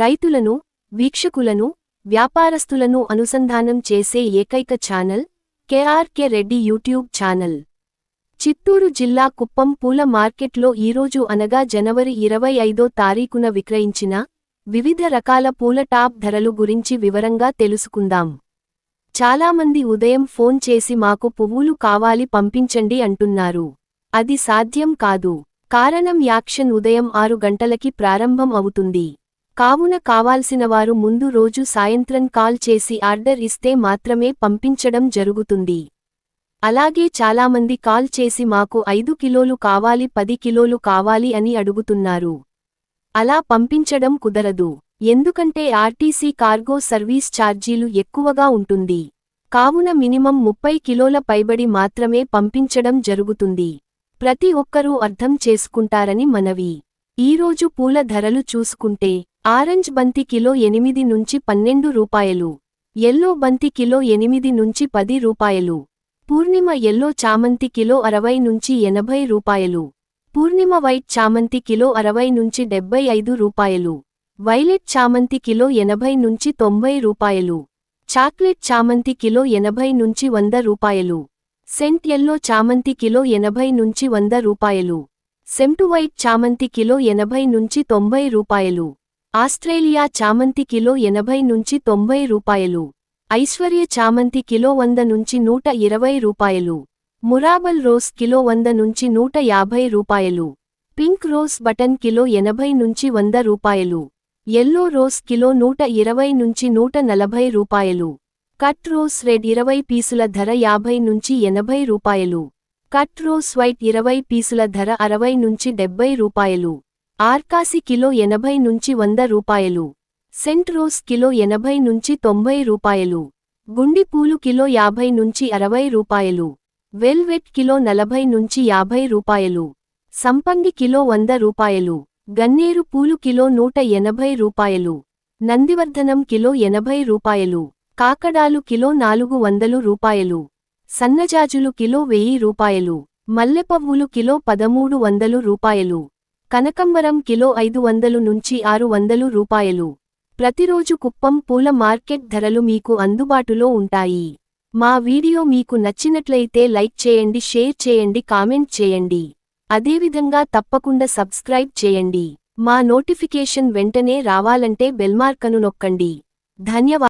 రైతులను వీక్షకులను వ్యాపారస్తులను అనుసంధానం చేసే ఏకైక channel KRK Reddy YouTube channel. Chittoor జిల్లా కుప్పం పూల మార్కెట్లో ఈరోజు అనగా జనవరి ఇరవై ఐదో తారీఖున విక్రయించిన వివిధ రకాల పూల టాప్ ధరలు గురించి వివరంగా తెలుసుకుందాం. చాలామంది ఉదయం ఫోన్ చేసి మాకు పువ్వులు కావాలి పంపించండి అంటున్నారు. అది సాధ్యం కాదు. కారణం యాక్షన్ ఉదయం ఆరు గంటలకి ప్రారంభం అవుతుంది. కావున కావాల్సినవారు ముందు రోజు సాయంత్రం కాల్ చేసి ఆర్డర్ ఇస్తే మాత్రమే పంపించడం జరుగుతుంది. అలాగే చాలామంది కాల్ చేసి మాకు ఐదు కిలోలు కావాలి పది కిలోలు కావాలి అని అడుగుతున్నారు. అలా పంపించడం కుదరదు. ఎందుకంటే ఆర్టీసీ కార్గో సర్వీస్ ఛార్జీలు ఎక్కువగా ఉంటుంది. కావున మినిమం ముప్పై కిలోల పైబడి మాత్రమే పంపించడం జరుగుతుంది. ప్రతి ఒక్కరూ అర్థం చేసుకుంటారని మనవి. ఈరోజు పూల ధరలు చూసుకుంటే ఆరెంజ్ బంతి కిలో ఎనిమిది నుంచి పన్నెండు రూపాయలు. ఎల్లో బంతి కిలో ఎనిమిది నుంచి పది రూపాయలు. పూర్ణిమ ఎల్లో చామంతి కిలో అరవై నుంచి ఎనభై రూపాయలు. పూర్ణిమ వైట్ చామంతి కిలో అరవై నుంచి డెబ్బై ఐదు రూపాయలు. వైలెట్ చామంతి కిలో ఎనభై నుంచి తొంభై రూపాయలు. చాక్లెట్ చామంతి కిలో ఎనభై నుంచి వంద రూపాయలు. సెంట్ ఎల్లో చామంతి కిలో ఎనభై నుంచి వంద రూపాయలు. సెంటు వైట్ చామంతి కిలో ఎనభై నుంచి తొంభై రూపాయలు. ఆస్ట్రేలియా చామంతి కిలో ఎనభై నుంచి తొంభై రూపాయలు. ఐశ్వర్య చామంతి కిలో వంద నుంచి నూట ఇరవై రూపాయలు. మురాబల్ రోస్ కిలో వంద నుంచి నూట యాభై రూపాయలు. పింక్ రోస్ బటన్ కిలో ఎనభై నుంచి వంద రూపాయలు. ఎల్లో రోస్ కిలో నూట ఇరవై నుంచి నూట నలభై రూపాయలు. కట్ రోస్ రెడ్ ఇరవై పీసుల ధర యాభై నుంచి ఎనభై రూపాయలు. కట్ రోస్ వైట్ ఇరవై పీసుల ధర అరవై నుంచి డెబ్బై రూపాయలు. ఆర్కాసి కిలో ఎనభై నుంచి వంద రూపాయలు. సెంట్ రోస్ కిలో ఎనభై నుంచి తొంభై రూపాయలు. గుండి పూలు కిలో యాభై నుంచి అరవై రూపాయలు. వెల్వెట్ కిలో నలభై నుంచి యాభై రూపాయలు. సంపంగి కిలో వంద రూపాయలు. గన్నేరు పూలు కిలో నూట ఎనభై రూపాయలు. నందివర్ధనం కిలో ఎనభై రూపాయలు. కాకడాలు కిలో నాలుగు వందలు రూపాయలు. సన్నజాజులు కిలో వెయ్యి రూపాయలు. మల్లెపవ్వులు కిలో పదమూడు వందలు రూపాయలు. కనకంబరం కిలో ఐదు వందలు నుంచి ఆరు వందలు రూపాయలు. ప్రతిరోజు కుప్పం పూల మార్కెట్ ధరలు మీకు అందుబాటులో ఉంటాయి. మా వీడియో మీకు నచ్చినట్లయితే లైక్ చేయండి షేర్ చేయండి కామెంట్ చేయండి. అదేవిధంగా తప్పకుండా సబ్స్క్రైబ్ చేయండి. మా నోటిఫికేషన్ వెంటనే రావాలంటే బెల్మార్కను నొక్కండి. ధన్యవాదాలు